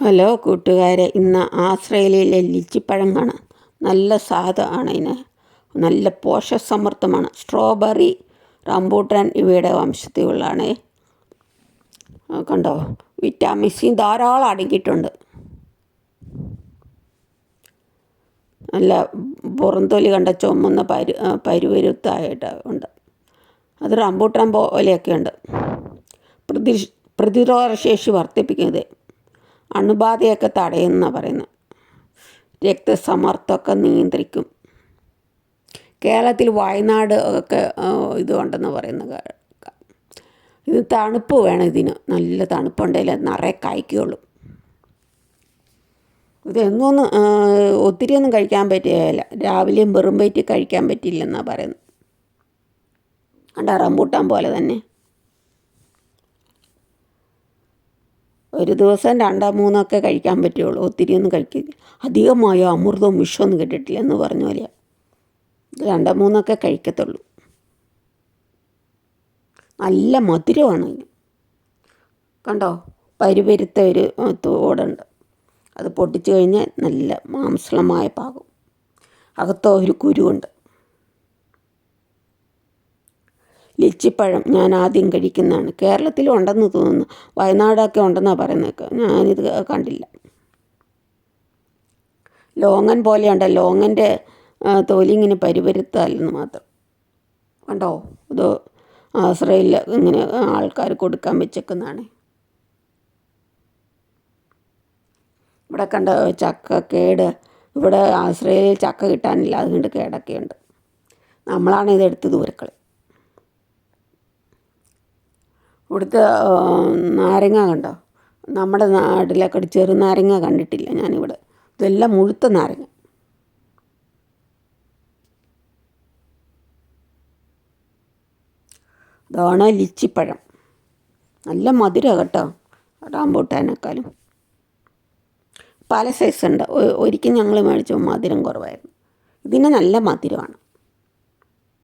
Hello കൂട്ടുകാരെ ഇന്ന് ആശ്രയിലെ ലിച്ചിപ്പഴം കാണാം. നല്ല സ്വാദാണ് ഇതിന്. നല്ല പോഷകസമൃദ്ധമാണ്. സ്ട്രോബെറി റംബൂട്ടാൻ ഇവയുടെ വംശത്തിലുള്ളതാണ്. കണ്ടോ? വിറ്റാമിൻ സി ധാരാളം അടങ്ങിയിട്ടുണ്ട്. നല്ല പുറന്തൊലി കണ്ട ചുമന്ന പരു പരുവരുത്തായിട്ട് ഉണ്ട്. അത് റംബൂട്ടാൻ പോലെയൊക്കെ ഉണ്ട് പ്രതി പ്രതിരോധശേഷി വർദ്ധിപ്പിക്കുന്നത് അണുബാധയൊക്കെ തടയുന്ന പറയുന്നത് രക്തസമ്മർദ്ദമൊക്കെ നിയന്ത്രിക്കും. കേരളത്തിൽ വയനാട് ഒക്കെ ഇതുണ്ടെന്ന് പറയുന്ന ഇത് തണുപ്പ് വേണം ഇതിന്. നല്ല തണുപ്പുണ്ടെങ്കിൽ നിറയെ കായ്ക്കുള്ളൂ ഇത് എന്നൊന്നും ഒത്തിരി ഒന്നും കഴിക്കാൻ പറ്റില്ല. രാവിലെയും വെറും വയറ്റിൽ കഴിക്കാൻ പറ്റില്ലെന്നാണ് പറയുന്നത്. കണ്ട റംബൂട്ടാൻ പോലെ തന്നെ. ഒരു ദിവസം രണ്ടോ മൂന്നോ ഒക്കെ കഴിക്കാൻ പറ്റുകയുള്ളൂ ഒത്തിരി ഒന്നും കഴിക്കില്ല അധികമായോ അമൃതവും വിഷമൊന്നും കിട്ടിയിട്ടില്ല എന്ന് പറഞ്ഞ പോലെ രണ്ടോ മൂന്നൊക്കെ കഴിക്കത്തുള്ളൂ. നല്ല മധുരമാണ് കണ്ടോ? പരുപരുത്ത ഒരു തോടുണ്ട്. അത് പൊട്ടിച്ചു കഴിഞ്ഞാൽ നല്ല മാംസളമായ പാകം. അകത്തോ ഒരു കുരുവുണ്ട്. ലിച്ചിപ്പഴം ഞാൻ ആദ്യം കഴിക്കുന്നതാണ്. കേരളത്തിലും ഉണ്ടെന്ന് തോന്നുന്നു. വയനാടൊക്കെ ഉണ്ടെന്നാണ് പറയുന്നത് ഞാനിത് കണ്ടില്ല. ലോങ്ങൻ പോലെയുണ്ട്. ലോങ്ങന്റെ തൊലി ഇങ്ങനെ പരുപരുത്തല്ലെന്ന് മാത്രം. കണ്ടോ? ഇത് ആശ്രയിൽ ഇങ്ങനെ ആൾക്കാർ കൊടുക്കാൻ വെച്ചേക്കുന്നതാണ്. ഇവിടെ കണ്ട ചക്ക കേട്. ഇവിടെ ആശ്രയിൽ ചക്ക കിട്ടാനില്ല. അതുകൊണ്ട് കേടൊക്കെയുണ്ട്. നമ്മളാണ് ഇതെടുത്ത് ദൂരക്കളി. ഇവിടുത്തെ നാരങ്ങ കണ്ടോ? നമ്മുടെ നാട്ടിലൊക്കെ ചെറുനാരങ്ങ കണ്ടിട്ടില്ല ഞാനിവിടെ. ഇതെല്ലാം മുഴുത്ത നാരങ്ങ. ഇതാണ് ലിച്ചിപ്പഴം. നല്ല മധുര കേട്ടോ റാംബൂട്ടാനേക്കാളും പല സൈസ് ഉണ്ട്. ഒരിക്കൽ ഞങ്ങൾ മേടിച്ചു മധുരം കുറവായിരുന്നു. ഇതിന് നല്ല മധുരമാണ്.